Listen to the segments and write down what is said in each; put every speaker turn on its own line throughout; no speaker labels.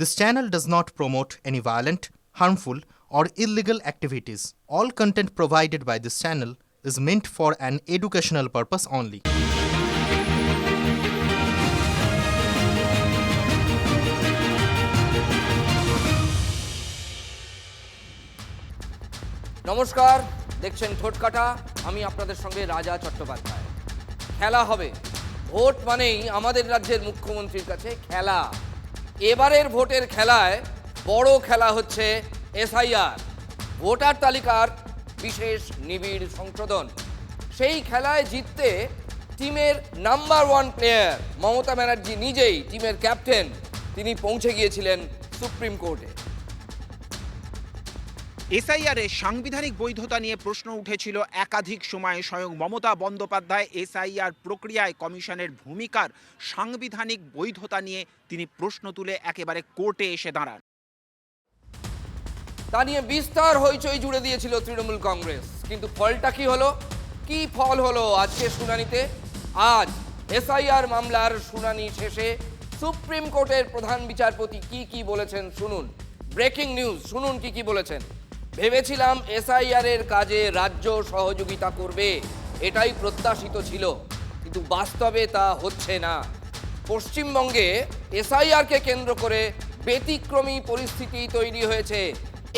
This channel does not promote any violent, harmful, or illegal activities. All content provided by this channel is meant for an educational purpose only.
নমস্কার দেখছেন ঠোঁটকাটা আমি আপনাদের সঙ্গে রাজা চট্টোপাধ্যায় খেলা হবে ভোট মানেই আমাদের রাজ্যের মুখ্যমন্ত্রীর কাছে খেলা এবারের ভোটের খেলায় বড় খেলা হচ্ছে এসআইআর। ভোটার তালিকার বিশেষ নিবিড় সংশোধন। সেই খেলায় জিততে টিমের number one player Mamata Banerjee নিজেই টিমের ক্যাপ্টেন। তিনি পৌঁছে গিয়েছিলেন সুপ্রিম কোর্টে।
এসআইআর সাংবিধানিক বৈধতা নিয়ে প্রশ্ন উঠেছিল একাধিক সময়ে স্বয়ং মমতা বন্দ্যোপাধ্যায় এসআইআর প্রক্রিয়ায় কমিশনের ভূমিকার সাংবিধানিক বৈধতা নিয়ে তিনি প্রশ্ন তুলে একেবারে কোর্টে এসে দাঁড়ান।
তা নিয়ে বিস্তার হইচই জুড়ে দিয়েছিল তৃণমূল কংগ্রেস। কিন্তু ফলটা কি হলো? কি ফল হলো আজকে শুনানিতে? আজ এসআইআর মামলার শুনানি শেষে সুপ্রিম কোর্টের প্রধান বিচারপতি কি কি বলেছেন শুনুন। ব্রেকিং নিউজ, শুনুন কি কি বলেছেন। ভেবেছিলাম এসআইআর এর কাজে রাজ্য সহযোগিতা করবে, এটাই প্রত্যাশিত ছিল, কিন্তু বাস্তবে তা হচ্ছে না। পশ্চিমবঙ্গে এসআইআরকে কেন্দ্র করে ব্যতিক্রমী পরিস্থিতি তৈরি হয়েছে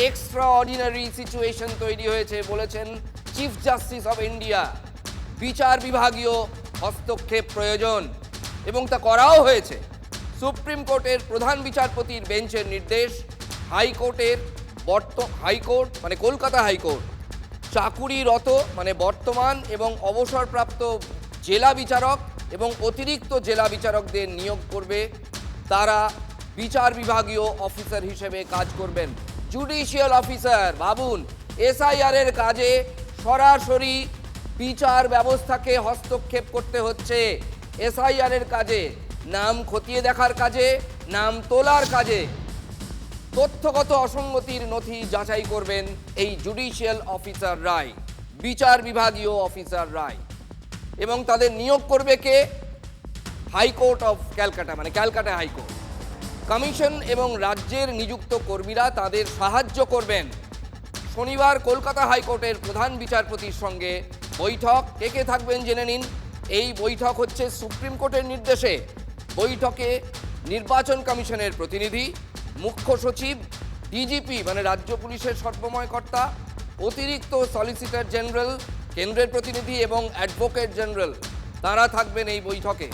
এক্সট্রা অর্ডিনারি সিচুয়েশন তৈরি হয়েছে বলেছেন চিফ জাস্টিস অফ ইন্ডিয়া বিচার বিভাগীয় হস্তক্ষেপ প্রয়োজন, এবং তা করাও হয়েছে। সুপ্রিম কোর্টের প্রধান বিচারপতির বেঞ্চের নির্দেশ, হাইকোর্টের বর্ত হাইকোর্ট মানে কলকাতা হাইকোর্ট চাকুরিরত মানে বর্তমান এবং অবসরপ্রাপ্ত জেলা বিচারক এবং অতিরিক্ত জেলা বিচারকদের নিয়োগ করবে। তারা বিচার বিভাগীয় অফিসার হিসেবে কাজ করবেন। জুডিশিয়াল অফিসার, ভাবুন এসআইআর এর কাজে সরাসরি বিচার ব্যবস্থাকে হস্তক্ষেপ করতে হচ্ছে। এসআইআর এর কাজে, নাম খতিয়ে দেখার কাজে, নাম তোলার কাজে তথ্যগত অসঙ্গতির নথি যাচাই করবেন এই জুডিশিয়াল অফিসার রায়, বিচার বিভাগীয় অফিসার রায়। এবং তাদের নিয়োগ করবে কে? হাইকোর্ট অফ ক্যালকাটা মানে ক্যালকাটা হাইকোর্ট। কমিশন এবং রাজ্যের নিযুক্ত কর্মীরা তাদের সাহায্য করবেন। শনিবার কলকাতা হাইকোর্টের প্রধান বিচারপতির সঙ্গে বৈঠক। কে কে থাকবেন জেনে নিন। এই বৈঠক হচ্ছে সুপ্রিম কোর্টের নির্দেশে। বৈঠকে নির্বাচন কমিশনের প্রতিনিধি মুখ্য সচিব ডিজিপি মানে রাজ্য পুলিশের সর্বময় কর্তা, অতিরিক্ত সলিসিটর জেনারেল কেন্দ্রের প্রতিনিধি এবং অ্যাডভোকেট জেনারেল তারা থাকবেন এই বৈঠকে।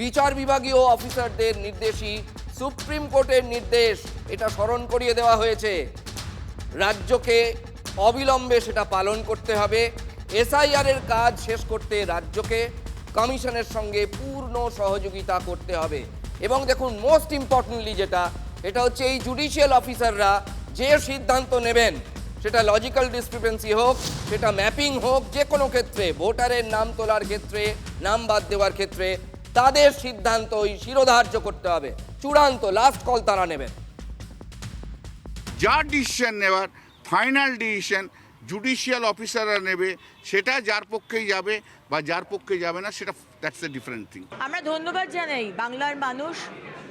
বিচার বিভাগীয় অফিসারদের নির্দেশই সুপ্রিম কোর্টের নির্দেশ, এটা স্মরণ করিয়ে দেওয়া হয়েছে। রাজ্যকে অবিলম্বে সেটা পালন করতে হবে। এসআইআর এর কাজ শেষ করতে রাজ্যকে কমিশনের সঙ্গে পূর্ণ সহযোগিতা করতে হবে। এবং দেখুন মোস্ট ইম্পর্টেন্টলি যেটা এটা হচ্ছে এই জুডিশিয়াল অফিসাররা যে সিদ্ধান্ত নেবেন, সেটা লজিক্যাল ডিসক্রিপেন্সি হোক, সেটা ম্যাপিং হোক, যে কোনো ক্ষেত্রে, ভোটারের নাম তোলার ক্ষেত্রে, নাম বাদ দেওয়ার ক্ষেত্রে, তাদের সিদ্ধান্ত ওই শিরোধার্য করতে হবে। চূড়ান্ত লাস্ট কল তারা নেবেন।
যা ডিসিশন নেওয়ার ফাইনাল ডিসিশন জুডিশিয়াল অফিসাররা নেবে, সেটা যার পক্ষেই যাবে বা যার পক্ষে যাবে না, সেটা দ্যাটস এ ডিফারেন্ট থিং
আমরা ধন্যবাদ জানাই বাংলার মানুষ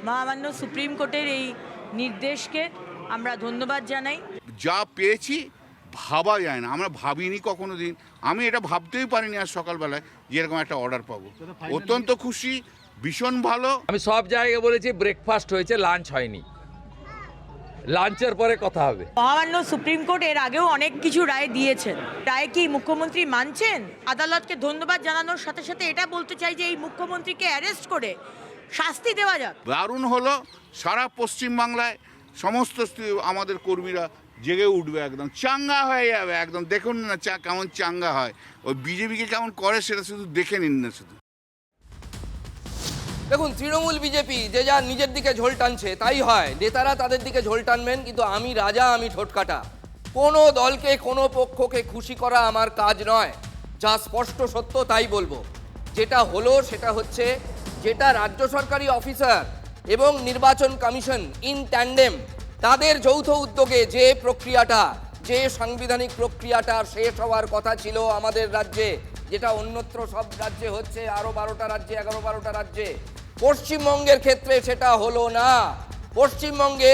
মহামান্য সুপ্রিম কোর্টের এই নির্দেশকে আমরা ধন্যবাদ জানাই।
যা পেয়েছি ভাবা যায় না। আমরা ভাবিনি কখনো দিন। আমি এটা ভাবতেই পারিনি আজ সকালবেলায় যে এরকম একটা অর্ডার পাবো। অত্যন্ত খুশি ভীষণ ভালো।
আমি সব জায়গায় বলেছি ব্রেকফাস্ট হয়েছে লাঞ্চ হয়নি। লাঞ্চের পরে কথা হবে।
মহামান্য সুপ্রিম কোর্ট এর আগেও অনেক কিছু রায় দিয়েছেন। রায় কি মুখ্যমন্ত্রী মানছেন? আদালতকে ধন্যবাদ জানানোর সাথে সাথে এটা বলতে চাই যে এই মুখ্যমন্ত্রীকে অ্যারেস্ট করে শাস্তি দেওয়া যাক।
দারুণ হলো সারা পশ্চিমবাংলায় সমস্ত স্ত্রী- আমাদের কর্মীরা জেগে উঠবে একদম। চাঙ্গা হয়ে যাবে একদম। দেখুন না চা কেমন চাঙ্গা হয়। ওই বিজেপিকে কেমন করে সেটা শুধু দেখে নিন না শুধু।
দেখুন, তৃণমূল বিজেপি যে যা নিজের দিকে ঝোল টানছে, তাই হয়। নেতারা তাদের দিকে ঝোল টানবেন, কিন্তু আমি রাজা, আমি ঠোঁটকাটা কোনো দলকে, কোনো পক্ষকে খুশি করা আমার কাজ নয়। যা স্পষ্ট সত্য, তাই বলব। যেটা হলো, সেটা হচ্ছে যেটা রাজ্য সরকারি অফিসার এবং নির্বাচন কমিশন ইন ট্যান্ডেম, তাদের যৌথ উদ্যোগে যে প্রক্রিয়াটা, যে সাংবিধানিক প্রক্রিয়াটা শেষ হওয়ার কথা ছিল আমাদের রাজ্যে, যেটা অন্যত্র সব রাজ্যে হচ্ছে আরও বারোটা রাজ্যে, এগারো বারোটা রাজ্যে পশ্চিমবঙ্গের ক্ষেত্রে সেটা হলো না। পশ্চিমবঙ্গে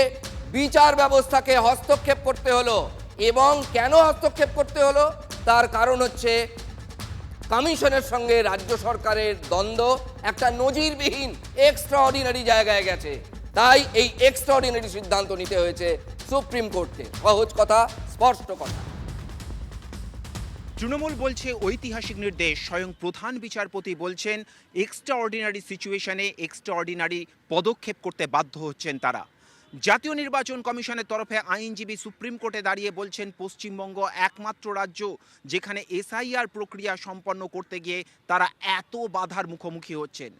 বিচার ব্যবস্থাকে হস্তক্ষেপ করতে হলো এবং কেন হস্তক্ষেপ করতে হলো? তার কারণ হচ্ছে কমিশনের সঙ্গে রাজ্য সরকারের দ্বন্দ্ব একটা নজিরবিহীন এক্সট্রা অর্ডিনারি জায়গায় গেছে। তাই এই এক্সট্রা অর্ডিনারি সিদ্ধান্ত নিতে হয়েছে সুপ্রিম কোর্টে সহজ কথা, স্পষ্ট কথা।
তৃণমূল বলছে ঐতিহাসিক নির্দেশ, স্বয়ং প্রধান বিচারপতি বলছেন এক্সট্রা অর্ডিনারি সিচুয়েশনে এক্সট্রা অর্ডিনারি পদক্ষেপ করতে বাধ্য হচ্ছেন তারা। জাতীয় নির্বাচন কমিশনের তরফে আইনজীবী সুপ্রিম কোর্টে দাঁড়িয়ে বলছেন, পশ্চিমবঙ্গ একমাত্র রাজ্য যেখানে এসআইআর প্রক্রিয়া সম্পন্ন করতে গিয়ে তারা এত বাধার মুখোমুখি হচ্ছেন।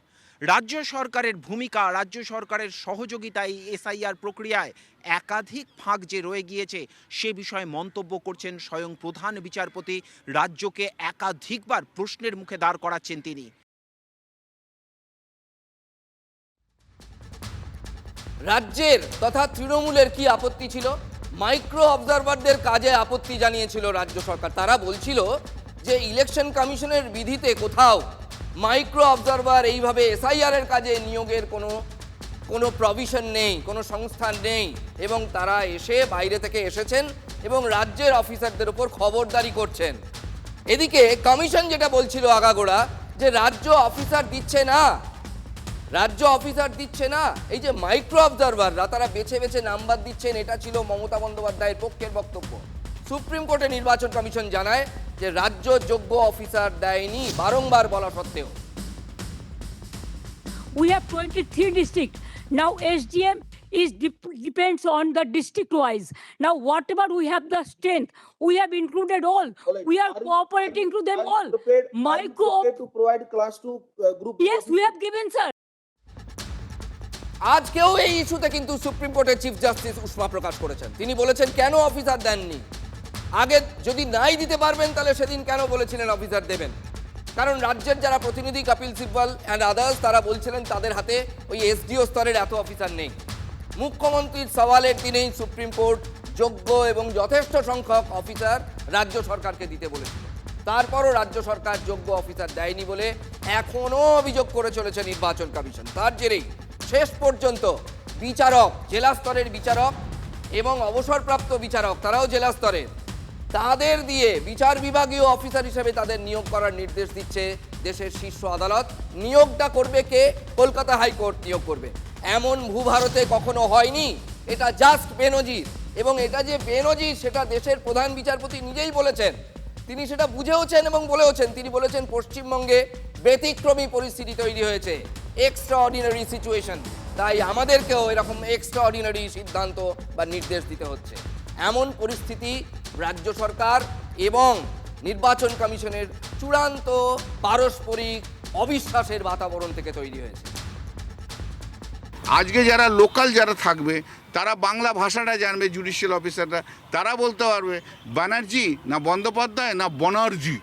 রাজ্য সরকারের ভূমিকা, রাজ্য সরকারের সহযোগিতায় এসআইআর প্রক্রিয়ায় একাধিক ফাঁক যে রয়ে গিয়েছে, সে বিষয়ে মন্তব্য করছেন স্বয়ং প্রধান বিচারপতি। রাজ্যকে একাধিকবার প্রশ্নের মুখে দাঁড় করাচ্ছেন তিনি।
রাজ্যের তথা তৃণমূলের কি আপত্তি ছিল? মাইক্রো অবজারভারদের কাজে আপত্তি জানিয়েছিল রাজ্য সরকার। তারা বলছিল যে, ইলেকশন কমিশনের বিধিতে কোথাও মাইক্রো অবজারভার এইভাবে এসআইআর এর কাজে নিয়োগের কোনো কোনো প্রভিশন নেই, কোনো সংস্থান নেই। এবং তারা এসে বাইরে থেকে এসেছেন এবং রাজ্যের অফিসারদের উপর খবরদারি করছেন। এদিকে কমিশন যেটা বলছিল আগাগোড়া, যে রাজ্য অফিসার দিচ্ছে না, রাজ্য অফিসার দিচ্ছে না, এই যে মাইক্রো অবজারভাররা তারা বেছে বেছে নাম্বার দিচ্ছেন, এটা ছিল মমতা বন্দ্যোপাধ্যায়ের পক্ষের বক্তব্য। সুপ্রিম কোর্টে নির্বাচন কমিশন জানায় যে রাজ্য যোগ্য অফিসার দেয়নি বারংবার বলা সত্ত্বেও
we have 23 district now sdm is dep- depends on the district wise now whatever we have the strength we have included all we are cooperating to them all micro
to provide class two uh, group.
yes we have given sir
আজকেও এই ইস্যুতে কিন্তু supreme কোর্টের chief justice উষ্মা প্রকাশ করেছেন তিনি বলেছেন কেন officer দেননি আগে যদি নাই দিতে পারবেন, তাহলে সেদিন কেন বলেছিলেন অফিসার দেবেন? কারণ রাজ্যের যারা প্রতিনিধি কপিল সিব্বল অ্যান্ড আদার্স তারা বলছিলেন তাদের হাতে ওই এসডিও স্তরের এত অফিসার নেই। মুখ্যমন্ত্রীর সওয়ালের দিনেই সুপ্রিম কোর্ট যোগ্য এবং যথেষ্ট সংখ্যক অফিসার রাজ্য সরকারকে দিতে বলেছিল। তারপরও রাজ্য সরকার যোগ্য অফিসার দেয়নি বলে এখনও অভিযোগ করে চলেছে নির্বাচন কমিশন। তার জেরেই শেষ পর্যন্ত বিচারক, জেলা স্তরের বিচারক এবং অবসরপ্রাপ্ত বিচারক, তারাও জেলা স্তরের তাদের দিয়ে বিচার বিভাগীয় অফিসার হিসেবে তাদের নিয়োগ করার নির্দেশ দিচ্ছে দেশের শীর্ষ আদালত। নিয়োগটা করবে কে? কলকাতা হাইকোর্ট নিয়োগ করবে। এমন ভূভারতে কখনো হয়নি। এটা জাস্ট বেনজির। এবং এটা যে বেনজির, সেটা দেশের প্রধান বিচারপতি নিজেই বলেছেন। তিনি সেটা বুঝেওছেন এবং বলেওছেন। তিনি বলেছেন পশ্চিমবঙ্গে ব্যতিক্রমী পরিস্থিতি তৈরি হয়েছে। এক্সট্রা অর্ডিনারি সিচুয়েশন তাই আমাদেরকেও এরকম এক্সট্রা অর্ডিনারি সিদ্ধান্ত বা নির্দেশ দিতে হচ্ছে। এমন পরিস্থিতি রাজ্য সরকার এবং নির্বাচন কমিশনের চূড়ান্ত পারস্পরিক অবিশ্বাসের বাতাবরণ থেকে তৈরি হয়েছে।
আজকে যারা লোকাল যারা থাকবে তারা বাংলা ভাষাটা জানবে জুডিশিয়াল অফিসাররা তারা বলতে পারবে ব্যানার্জি না বন্দ্যোপাধ্যায় না বনার্জি।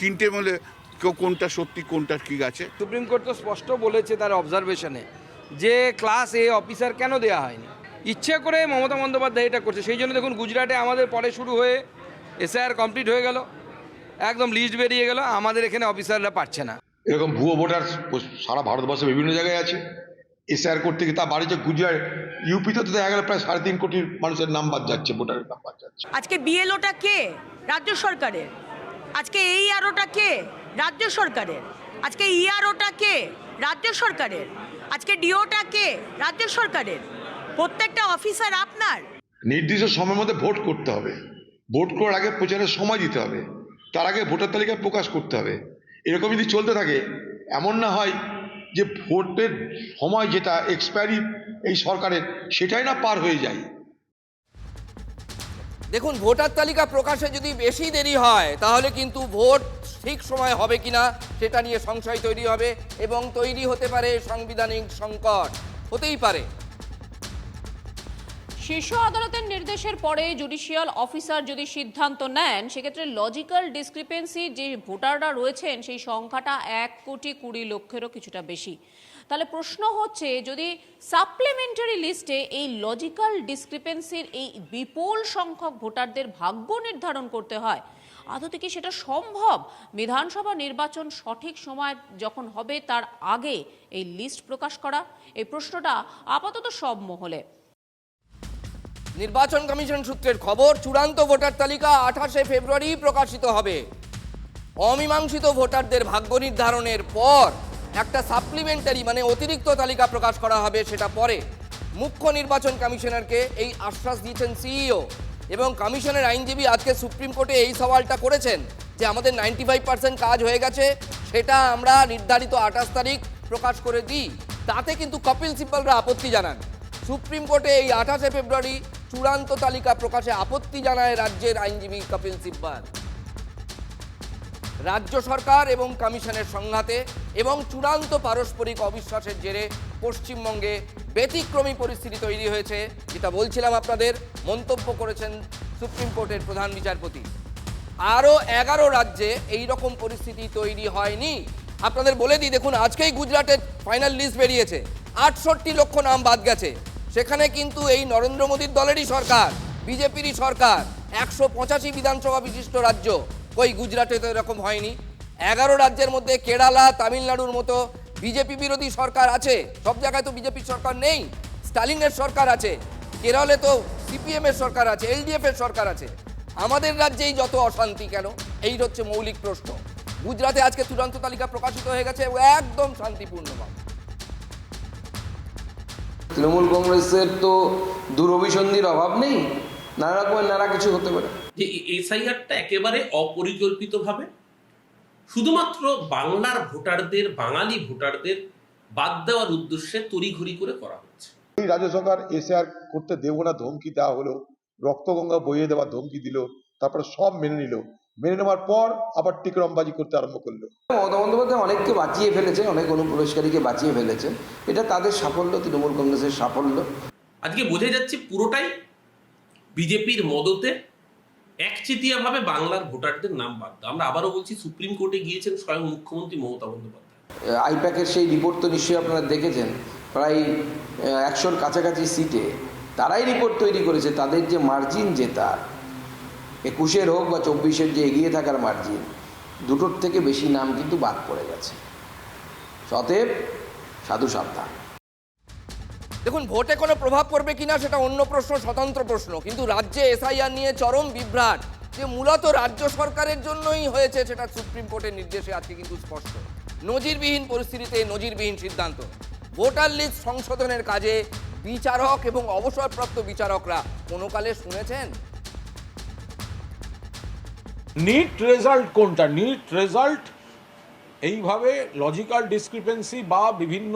তিনটে মিলে কেউ কোনটা সত্যি কোনটা ঠিক আছে।
সুপ্রিম কোর্ট তো স্পষ্ট বলেছে তার অবজারভেশনে যে ক্লাস এ অফিসার কেন দেওয়া হয়নি? ইচ্ছে করে মমতা বন্দ্যোপাধ্যায় এটা করছে। সেই জন্য দেখুন গুজরাটে আমাদের পরে শুরু হয়ে এসআইআর কমপ্লিট হয়ে গেল। একদম লিস্ট বেরিয়ে গেল। আমাদের এখানে অফিসাররা পাচ্ছে না।
এরকম ভুয়ো ভোটার সারা ভারতবর্ষে বিভিন্ন জায়গায় আছে। এসআর করতে গিয়ে তা বাড়িতে গুজরাট। ইউপিতে তো দেখা গেল প্রায় সাড়ে তিন কোটি মানুষের নাম্বার যাচ্ছে ভোটারের নাম্বার যাচ্ছে।
আজকে বিএলওটা কে? রাজ্য সরকারের। আজকে এই আরওটা কে? রাজ্য সরকারের। আজকে ইআরওটা কে? রাজ্য সরকারের। আজকে ডিওটা কে? রাজ্য সরকারের। প্রত্যেকটা অফিসার আপনার।
নির্দিষ্ট সময়ের মধ্যে ভোট করতে হবে। ভোট করার আগে প্রচারের সময় দিতে হবে। তার আগে ভোটার তালিকা প্রকাশ করতে হবে। এরকম যদি চলতে থাকে এমন না হয় যে ভোটের সময় যেটা এক্সপায়ারি এই সরকারের সেটাই না পার হয়ে যায়।
দেখুন ভোটার তালিকা প্রকাশে যদি বেশি দেরি হয় তাহলে কিন্তু ভোট ঠিক সময় হবে কিনা সেটা নিয়ে সংশয় তৈরি হবে এবং তৈরি হতে পারে সাংবিধানিক সংকট। হতেই পারে।
শীর্ষ আদালতের নির্দেশের পরে জুডিশিয়াল অফিসার যদি সিদ্ধান্ত নেন, সেক্ষেত্রে লজিক্যাল ডিসক্রিপেন্সি যে ভোটাররা রয়েছেন, সেই সংখ্যাটা এক কোটি কুড়ি লক্ষেরও কিছুটা বেশি। তাহলে প্রশ্ন হচ্ছে, যদি সাপ্লিমেন্টারি লিস্টে এই লজিক্যাল ডিসক্রিপেন্সির এই বিপুল সংখ্যক ভোটারদের ভাগ্য নির্ধারণ করতে হয়, আদতে কি সেটা সম্ভব? বিধানসভা নির্বাচন সঠিক সময় যখন হবে, তার আগে এই লিস্ট প্রকাশ করা। এই প্রশ্নটা আপাতত সব মহলে।
নির্বাচন কমিশন সূত্রের খবর, চূড়ান্ত ভোটার তালিকা আঠাশে ফেব্রুয়ারি প্রকাশিত হবে। অমীমাংসিত ভোটারদের ভাগ্য নির্ধারণের পর একটা সাপ্লিমেন্টারি মানে অতিরিক্ত তালিকা প্রকাশ করা হবে সেটা পরে। মুখ্য নির্বাচন কমিশনারকে এই আশ্বাস দিয়েছেন সিইও এবং কমিশনের আইনজীবী আজকে সুপ্রিম কোর্টে এই সওয়ালটা করেছেন যে আমাদের নাইনটি ফাইভ পার্সেন্ট কাজ হয়ে গেছে, সেটা আমরা নির্ধারিত আঠাশ তারিখ প্রকাশ করে দিই। তাতে কিন্তু কপিল সিব্বলরা আপত্তি জানান। সুপ্রিম কোর্টে এই আঠাশে ফেব্রুয়ারি চূড়ান্ত তালিকা প্রকাশে আপত্তি জানায় রাজ্যের আইনজীবী কপিল সিব্বল রাজ্য সরকার এবং কমিশনের সংঘাতে এবং চূড়ান্ত পারস্পরিক অবিশ্বাসের জেরে পশ্চিমবঙ্গে ব্যতিক্রমী পরিস্থিতি তৈরি হয়েছে, যেটা বলছিলাম আপনাদের, মন্তব্য করেছেন সুপ্রিম কোর্টের প্রধান বিচারপতি। আরও এগারো রাজ্যে এই রকম পরিস্থিতি তৈরি হয়নি। আপনাদের বলে দিই, দেখুন, আজকেই গুজরাটের ফাইনাল লিস্ট বেরিয়েছে। আটষট্টি লক্ষ নাম বাদ গেছে। সেখানে কিন্তু এই নরেন্দ্র মোদীর দলেরই সরকার, বিজেপিরই সরকার, একশো পঁচাশি বিধানসভা বিশিষ্ট রাজ্য। ওই গুজরাটে তো এরকম হয়নি। এগারো রাজ্যের মধ্যে কেরালা, তামিলনাড়ুর মতো বিজেপি বিরোধী সরকার আছে। সব জায়গায় তো বিজেপির সরকার নেই। স্টালিনের সরকার আছে। কেরলে তো সিপিএম এর সরকার আছে এলডিএফ এর সরকার আছে। আমাদের রাজ্যেই যত অশান্তি কেন? এই হচ্ছে মৌলিক প্রশ্ন। গুজরাটে আজকে চূড়ান্ত তালিকা প্রকাশিত হয়ে গেছে একদম শান্তিপূর্ণভাবে।
তৃণমূল কংগ্রেসের তো দূরভিসন্ধির অভাব নেই। নানা রকমের নানা কিছু হতে পারে।
যে এসআইআরটা একেবারে অপরিকল্পিতভাবে শুধুমাত্র বাংলার ভোটারদের বাঙালি ভোটারদের বাদ দেওয়ার উদ্দেশ্যে তড়িঘড়ি করে করা হচ্ছে।
এই রাজ্য সরকার এসআর করতে দেবো না ধমকি দেওয়া হলো রক্তগঙ্গা বইয়ে দেওয়া ধমকি দিল তারপরে সব মেনে নিল। মেনে নেওয়ার পর আবার টিকরমবাজি করতে আরম্ভ করল।
মমতা বন্দ্যোপাধ্যায় অনেককে বাঁচিয়ে ফেলেছে অনেক অনুপ্রবেশকারীকে বাঁচিয়ে ফেলেছে। এটা তাদের সাফল্য তৃণমূল কংগ্রেসের সাফল্য।
আজকে বোঝা যাচ্ছে পুরোটাই বিজেপির মদতে একচেটিয়াভাবে বাংলার ভোটারদের নাম বাদ আমরা আবারও বলছি সুপ্রিম কোর্টে গিয়েছেন স্বয়ং মুখ্যমন্ত্রী মমতা বন্দ্যোপাধ্যায়।
আইপ্যাকের সেই রিপোর্ট তো নিশ্চয়ই আপনারা দেখেছেন। প্রায় একশোর কাছাকাছি সিটে তারাই রিপোর্ট তৈরি করেছে। তাদের যে মার্জিন জেতার একুশের হোক বা চব্বিশের যে এগিয়ে থাকার মার্জিন দুটোর থেকে বেশি নাম কিন্তু বাদ পড়ে গেছে। সতেব সাধু সাবধান।
দেখুন, ভোটে কোনো প্রভাব পড়বে কিনা সেটা অন্য প্রশ্ন, স্বতন্ত্র প্রশ্ন। কিন্তু রাজ্যে এসআইআর নিয়ে চরম বিভ্রাট, যে মূলত রাজ্য সরকারের জন্যই হয়েছে সেটা সুপ্রিম কোর্টের নির্দেশে আজকে কিন্তু স্পষ্ট। নজিরবিহীন পরিস্থিতিতে নজিরবিহীন সিদ্ধান্ত। ভোটার লিস্ট সংশোধনের কাজে বিচারক এবং অবসরপ্রাপ্ত বিচারকরা কোনো কালে শুনেছেন?
নিট রেজাল্ট কোনটা? নিট রেজাল্ট এইভাবে লজিক্যাল ডিসক্রিপেন্সি বা বিভিন্ন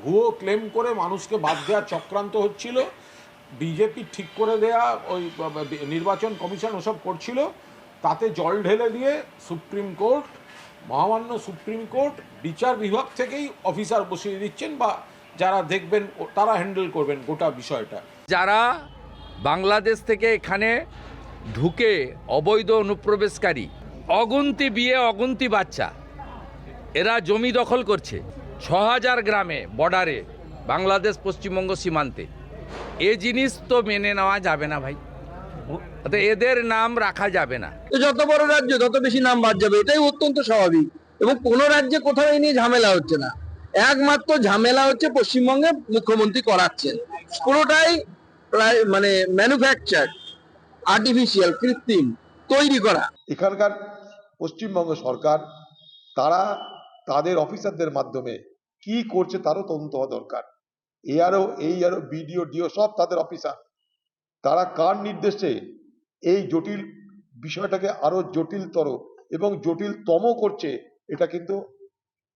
ভুয়ো ক্লেম করে মানুষকে বাদ দেওয়ার চক্রান্ত হচ্ছিল। বিজেপি ঠিক করে দেয়া, ওই, নির্বাচন কমিশন ওসব করছিল। তাতে জল ঢেলে দিয়ে সুপ্রিম কোর্ট, মহামান্য সুপ্রিম কোর্ট, বিচার বিভাগ থেকেই অফিসার বসিয়ে দিচ্ছেন বা যারা দেখবেন, তারা হ্যান্ডেল করবেন গোটা বিষয়টা।
যারা বাংলাদেশ থেকে এখানে ঢুকে অবৈধ অনুপ্রবেশকারী, অগুন্তি বিয়ে অগুন্তি বাচ্চা। এরা জমি দখল করছে। ছ হাজার গ্রামে বর্ডারে বাংলাদেশ পশ্চিমবঙ্গ সীমান্তে। এ জিনিস তো মেনে নেওয়া যাবে না ভাই। এদের নাম রাখা যাবে না।
যত বড় রাজ্য, তত বেশি নাম বাদ যাবে। এটাই অত্যন্ত স্বাভাবিক। এবং কোনো রাজ্যে কোথাও এই নিয়ে ঝামেলা হচ্ছে না। একমাত্র ঝামেলা হচ্ছে পশ্চিমবঙ্গে মুখ্যমন্ত্রী করাচ্ছেন। পুরোটাই প্রায় মানে ম্যানুফ্যাকচার আর্টিফিশিয়াল কৃত্রিম তৈরি করা।
এখানকার পশ্চিমবঙ্গ সরকার, তারা তাদের অফিসারদের মাধ্যমে কি করছে তারও তদন্ত হওয়া দরকার। এআরও এই আরও, বিডিও, ডিও, সব তাদের অফিসার। তারা কার নির্দেশে এই জটিল বিষয়টাকে আরও জটিলতর এবং জটিলতম করছে, এটা কিন্তু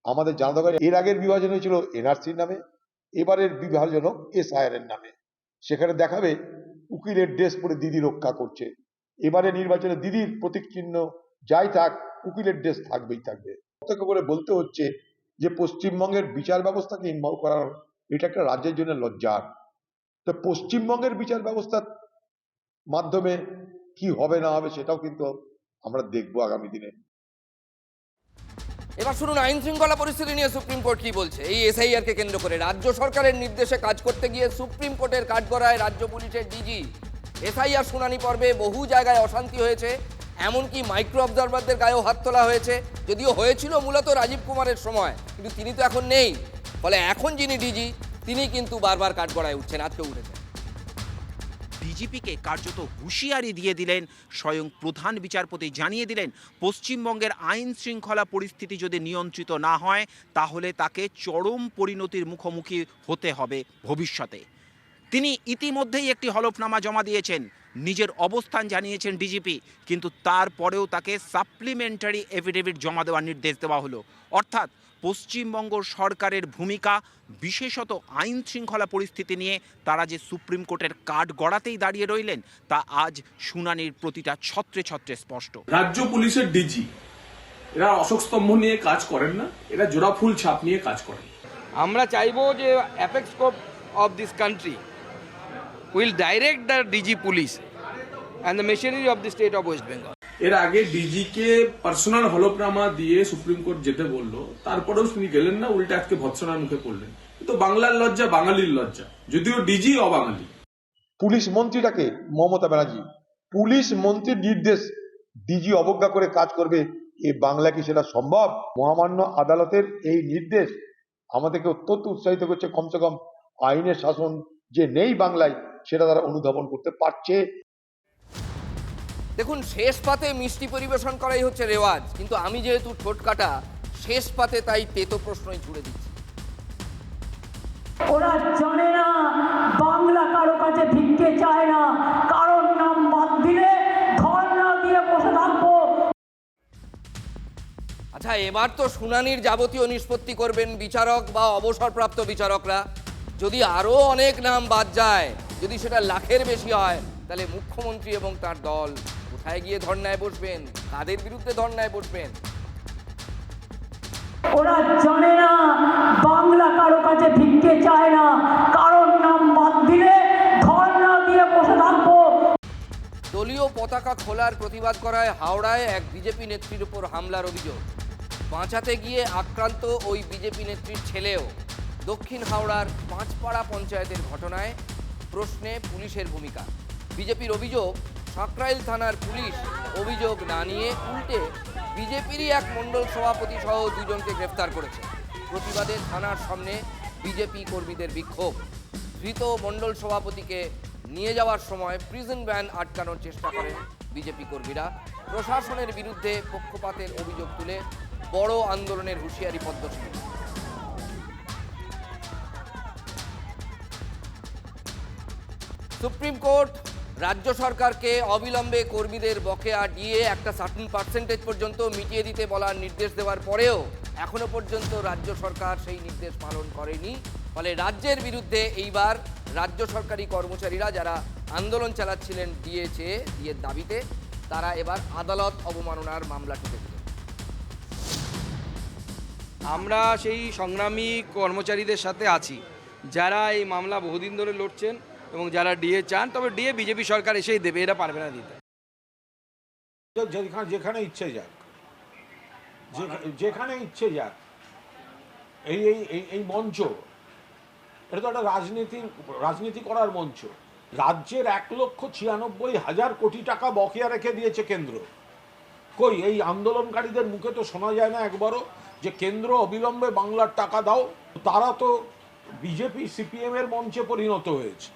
আমাদের জানা দরকার। এর আগের বিভাজন হয়েছিল এনআরসির নামে, এবারের বিভাজন হোক এর নামে। সেখানে দেখাবে উকিলের ড্রেস পরে দিদি রক্ষা করছে। এবারে নির্বাচনে দিদির প্রতীক চিহ্ন যাই থাক, উকিলের ড্রেস থাকবেই থাকবে। প্রত্যক্ষ করে বলতে হচ্ছে যে, পশ্চিমবঙ্গের বিচার ব্যবস্থাকে ইনভলভ করার এটা একটা রাজ্যের জন্য লজ্জার। তো পশ্চিমবঙ্গের বিচার ব্যবস্থার মাধ্যমে কি হবে না হবে সেটাও কিন্তু আমরা দেখব আগামী দিনে।
এবার শুনুন আইন শৃঙ্খলা পরিস্থিতি নিয়ে সুপ্রিম কোর্ট কি বলছে? এই এসআইআর কে কেন্দ্র করে রাজ্য সরকারের নির্দেশে কাজ করতে গিয়ে সুপ্রিম কোর্টের কাঠগড়ায় রাজ্য পুলিশের ডিজি এসআইআর শুনানি পর্বে বহু জায়গায় অশান্তি হয়েছে, এমনকি মাইক্রো অবজারভারদের গায়েও হাত তোলা হয়েছে। যদিও হয়েছিল মূলত রাজীব কুমারের সময়, কিন্তু তিনি তো এখন নেই। ফলে এখন যিনি ডিজি তিনি কিন্তু বারবার কাঠগড়ায় উঠছেন আজকে উঠেছেন।
ডিজিপিকে কার্যত হুঁশিয়ারি দিয়ে দিলেন, স্বয়ং প্রধান বিচারপতি জানিয়ে দিলেন, পশ্চিমবঙ্গের আইন শৃঙ্খলা পরিস্থিতি যদি নিয়ন্ত্রিত না হয়, তাহলে তাকে চরম পরিণতির মুখোমুখি হতে হবে ভবিষ্যতে। তিনি ইতিমধ্যেই একটি হলফনামা জমা দিয়েছেন, নিজের অবস্থান জানিয়েছেন ডিজিপি, কিন্তু তারপরেও তাকে সাপ্লিমেন্টারি এফিডেভিট জমা দেওয়ার নির্দেশ দেওয়া হলো। অর্থাৎ পশ্চিমবঙ্গ সরকারের ভূমিকা বিশেষত আইন শৃঙ্খলা পরিস্থিতি নিয়ে তারা যে সুপ্রিম কোর্টের কাঠ গড়াতেই দাঁড়িয়ে রইলেন তা আজ শুনানির প্রতিটা ছত্রে ছত্রে স্পষ্ট।
রাজ্য পুলিশের ডিজি এরা অশোক স্তম্ভ নিয়ে কাজ করেন না এরা জোড়া ফুল ছাপ নিয়ে কাজ করেন।
আমরা চাইব যে অ্যাপেক্স কোপ of this country will direct the DG police and the machinery of the state of West Bengal
এর আগে ডিজি কে পার্সোনাল হলফনামা দিয়ে সুপ্রিম কোর্ট যেতে বলল, তারপরেও তিনি গেলেন না, উল্টে আজকে ভৎসনার মুখে পড়লেন। কিন্তু বাংলার লজ্জা বাঙালির লজ্জা, যদিও ডিজি অবাঙালি।
পুলিশ মন্ত্রীটাকে মমতা ব্যানার্জি, পুলিশ মন্ত্রীর নির্দেশ ডিজি অবজ্ঞা করে কাজ করবে, এ বাংলা কি সেটা সম্ভব? মহামান্য আদালতের এই নির্দেশ আমাদেরকে অত্যন্ত উৎসাহিত করছে। কমসে কম আইনের শাসন যে নেই বাংলায়, সেটা তারা অনুধাবন করতে পারছে।
দেখুন শেষ পাতে মিষ্টি পরিবেশন করাই হচ্ছে রেওয়াজ কিন্তু আমি যেহেতু ঠোঁট কাটা শেষ পাতে তাই তেতো প্রশ্নই ছুড়ে দিচ্ছি।
ওরা জানে না বাংলা কারও কাছে ভিক্ষে চায় না কারোর নাম বাদ দিলে ধর্ণা দিয়ে বসে থাকব।
আচ্ছা এবার তো শুনানির যাবতীয় নিষ্পত্তি করবেন বিচারক বা অবসরপ্রাপ্ত বিচারকরা। যদি আরও অনেক নাম বাদ যায় যদি সেটা লাখের বেশি হয় তাহলে মুখ্যমন্ত্রী এবং তার দল কোথায় গিয়ে ধর্নায় বসবেন? কাদের বিরুদ্ধে ধর্নায় বসবেন?
ওরা জানে না বাংলা কারও কাছে ভিক্ষে চায় না। কারোর নাম বাদ দিলে ধর্ণা দিয়ে বসে থাকব।
দলীয় পতাকা খোলার প্রতিবাদ করায় হাওড়ায় এক বিজেপি নেত্রীর উপর হামলার অভিযোগ। বাঁচাতে গিয়ে আক্রান্ত ওই বিজেপি নেত্রীর ছেলেও। দক্ষিণ হাওড়ার পাঁচপাড়া পঞ্চায়েতের ঘটনায় প্রশ্নে পুলিশের ভূমিকা। বিজেপির অভিযোগ সাকরাইল থানার পুলিশ অভিযোগ না নিয়ে উল্টে বিজেপিরই এক মণ্ডল সভাপতি সহ দুজনকে গ্রেফতার করেছে। প্রতিবাদে থানার সামনে বিজেপি কর্মীদের বিক্ষোভ। ধৃত মণ্ডল সভাপতিকে নিয়ে যাওয়ার সময় প্রিজন ভ্যান আটকানোর চেষ্টা করেন বিজেপি কর্মীরা। প্রশাসনের বিরুদ্ধে পক্ষপাতের অভিযোগ তুলে বড় আন্দোলনের হুঁশিয়ারি পদ্মশ্রী সুপ্রিম কোর্ট রাজ্য সরকারকে অবিলম্বে কর্মীদের বকেয়া দিয়ে একটা সার্টিন পার্সেন্টেজ পর্যন্ত মিটিয়ে দিতে বলার নির্দেশ দেওয়ার পরেও এখনও পর্যন্ত রাজ্য সরকার সেই নির্দেশ পালন করেনি। ফলে রাজ্যের বিরুদ্ধে এইবার রাজ্য সরকারি কর্মচারীরা যারা আন্দোলন চালাচ্ছিলেন দিয়েছে, দিয়ে দাবিতে, তারা এবার আদালত অবমাননার মামলা ঠুকে
আমরা সেই সংগ্রামী কর্মচারীদের সাথে আছি, যারা এই মামলা বহুদিন ধরে লড়ছেন। এবং যারা ডিএ চান, তবে ডিএ বিজেপি সরকার এসেই দেবে, এরা পারবে না দিতে।
যেখানে ইচ্ছে যাক। যেখানে ইচ্ছে যাক। এই এই এই মঞ্চ। এটা তো একটা রাজনীতি রাজনীতি করার মঞ্চ। রাজ্যের এক লক্ষ ছিয়ানব্বই হাজার কোটি টাকা বকেয়া রেখে দিয়েছে কেন্দ্র। কই, এই আন্দোলনকারীদের মুখে তো শোনা যায় না একবারও যে কেন্দ্র অবিলম্বে বাংলার টাকা দাও। তারা তো বিজেপি সিপিএম এর মঞ্চে পরিণত হয়েছে।